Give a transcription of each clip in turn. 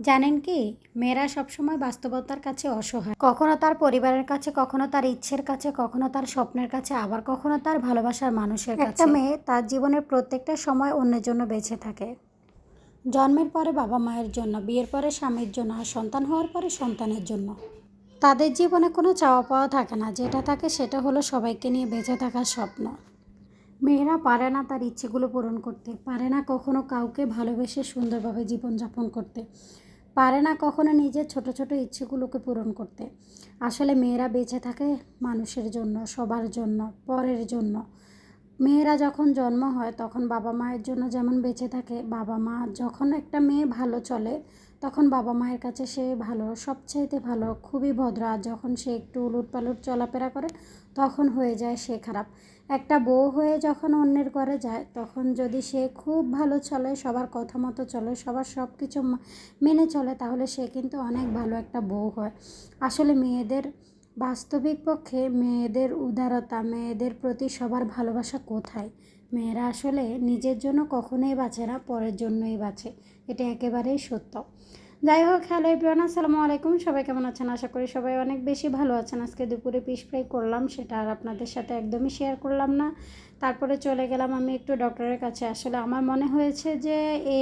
জানেন কি মেয়েরা সবসময় বাস্তবতার কাছে অসহায়। কখনো তার পরিবারের কাছে কখনো তার ইচ্ছের কাছে কখনো তার স্বপ্নের কাছে আবার কখনো তার ভালোবাসার মানুষের কাছে। একটা মেয়ে তার জীবনের প্রত্যেকটা সময় অন্যের জন্য বেঁচে থাকে। জন্মের পরে বাবা মায়ের জন্য বিয়ের পরে স্বামীর জন্য আর সন্তান হওয়ার পরে সন্তানের জন্য। তাদের জীবনে কোনো চাওয়া পাওয়া থাকে না যেটা থাকে সেটা হলো সবাইকে নিয়ে বেঁচে থাকার স্বপ্ন। মেয়েরা পারে না তার ইচ্ছেগুলো পূরণ করতে পারে না কখনো কাউকে ভালোবেসে সুন্দরভাবে জীবনযাপন করতে। পারে না কখনো নিজের ছোট ছোট ইচ্ছেগুলোকে পূরণ করতে। আসলে মেয়েরা বেঁচে থাকে মানুষের জন্য, সবার জন্য, পরের জন্য। মেয়েরা যখন জন্ম হয়, তখন বাবা মায়ের জন্য যেমন বেঁচে থাকে, বাবা মা যখন একটা মেয়ে ভালো চলে তখন বাবা মায়ের কাছে সে ভালো, সবচাইতে ভালো, খুবই ভদ্র। আর যখন সে একটু উলুট পালুট চলাফেরা করে, তখন হয়ে যায় সে খারাপ। একটা বউ হয়ে যখন অন্যের ঘরে যায়, তখন যদি সে খুব ভালো চলে, সবার কথা মতো চলে, সবার সব কিছু মেনে চলে, তাহলে সে কিন্তু অনেক ভালো একটা বউ হয়। আসলে মেয়েদের বাস্তবিক পক্ষে মেয়েদের উদারতা, মেয়েদের প্রতি সবার ভালোবাসা কোথায়? মেয়েরা আসলে নিজের জন্য কখনোই বাঁচে না, পরের জন্যই বাঁচে। এটা একেবারেই সত্য। যাই হোক হ্যালো এভরিওয়ান আসসালামু আলাইকুম। সবাই কেমন আছেন? আশা করি সবাই অনেক বেশি ভালো আছেন। আজকে দুপুরে পিস ফ্রাই করলাম, সেটা আর আপনাদের সাথে একদমই শেয়ার করলাম না। তারপরে চলে গেলাম আমি একটু ডক্টরের কাছে। আসলে আমার মনে হয়েছে যে,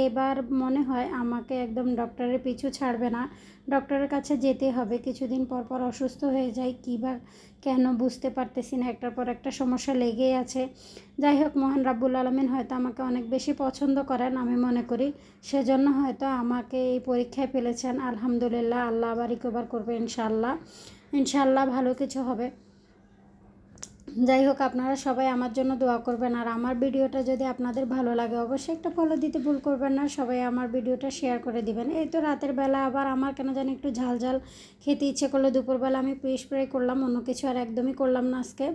এবার মনে হয় আমাকে একদম ডক্টরের পিছু ছাড়বে না। ডক্টরের কাছে যেতে হবে। কিছুদিন পর পর অসুস্থ হয়ে যাই, কী বা কেন বুঝতে পারতেছি না। একটার পর একটা সমস্যা লেগেই আছে। যাই হোক, মহান রাব্বুল আলমিন হয়তো আমাকে অনেক বেশি পছন্দ করেন, আমি মনে করি। সেজন্য হয়তো আমাকে এই পরীক্ষায় ফেলেছেন। আলহামদুলিল্লাহ, আল্লাহ আবার রিকভার করবে ইনশাল্লাহ ইনশাল্লাহ ভালো কিছু হবে। যাই হোক, আপনারা সবাই আমার জন্য দোয়া করবেন। আর আমার ভিডিওটা যদি আপনাদের ভালো লাগে, অবশ্যই একটা ফলো দিতে ভুল করবেন না। সবাই আমার ভিডিওটা শেয়ার করে দিবেন। এই তো রাতের বেলা আবার আমার কেন জানি একটু ঝাল ঝাল খেতে ইচ্ছে করল। দুপুরবেলা আমি ফিশ স্প্রে করলাম, অন্য কিছু আর একদমই করলাম না আজকে।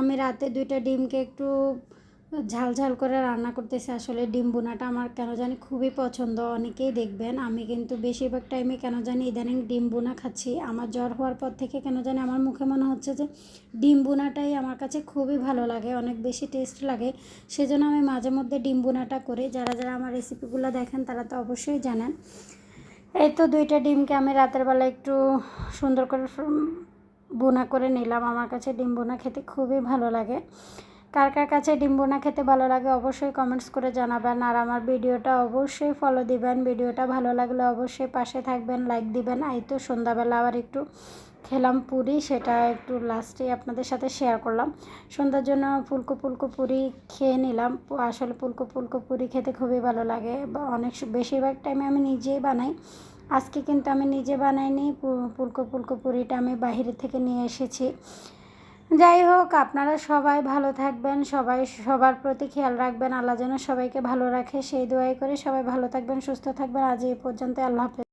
আমি রাতে দুইটা ডিমকে একটু ঝাল ঝাল করে রান্না করতেছি। আসলে ডিম বোনাটা আমার কেন জানি খুবই পছন্দ। অনেকেই দেখবেন, আমি কিন্তু বেশিরভাগ টাইমে কেন জানি ইদানিং ডিম বোনা খাচ্ছি। আমার জ্বর হওয়ার পর থেকে কেন জানি আমার মুখে মনে হচ্ছে যে, ডিম বোনাটাই আমার কাছে খুবই ভালো লাগে, অনেক বেশি টেস্ট লাগে। সেজন্য আমি মাঝে মধ্যে ডিম বোনাটা করি। যারা যারা আমার রেসিপিগুলো দেখেন, তারা তো অবশ্যই জানেন। এই তো দুইটা ডিমকে আমি রাতের বেলা একটু সুন্দর করে বোনা করে নিলাম। আমার কাছে ডিম বোনা খেতে খুবই ভালো লাগে। কার কার কাছে ডিম বোনা খেতে ভালো লাগে অবশ্যই কমেন্টস করে জানাবেন। আর আমার ভিডিওটা অবশ্যই ফলো দিবেন। ভিডিওটা ভালো লাগলে অবশ্যই পাশে থাকবেন লাইক দিবেন। এই তো সন্ধ্যাবেলা আবার একটু খেলাম পুরি, সেটা একটু লাস্টে আপনাদের সাথে শেয়ার করলাম। সন্ধ্যার জন্য ফুলকো ফুলকো পুরি খেয়ে নিলাম। আসলে ফুলকো ফুলকো পুরি খেতে খুবই ভালো লাগে। বা অনেক বেশিরভাগ টাইমে আমি নিজেই বানাই। আজকে কিন্তু আমি নিজে বানাইনি। ফুলকো ফুলকো পুরিটা আমি বাহিরে থেকে নিয়ে এসেছি। যাই হোক, আপনারা সবাই ভালো থাকবেন, সবাই সবার প্রতি খেয়াল রাখবেন, আল্লাহ যেন সবাইকে ভালো রাখে। সেই দোয়াই করে সবাই ভালো থাকবেন, সুস্থ থাকবেন। আজ এই পর্যন্ত আল্লাহ হাফেজ।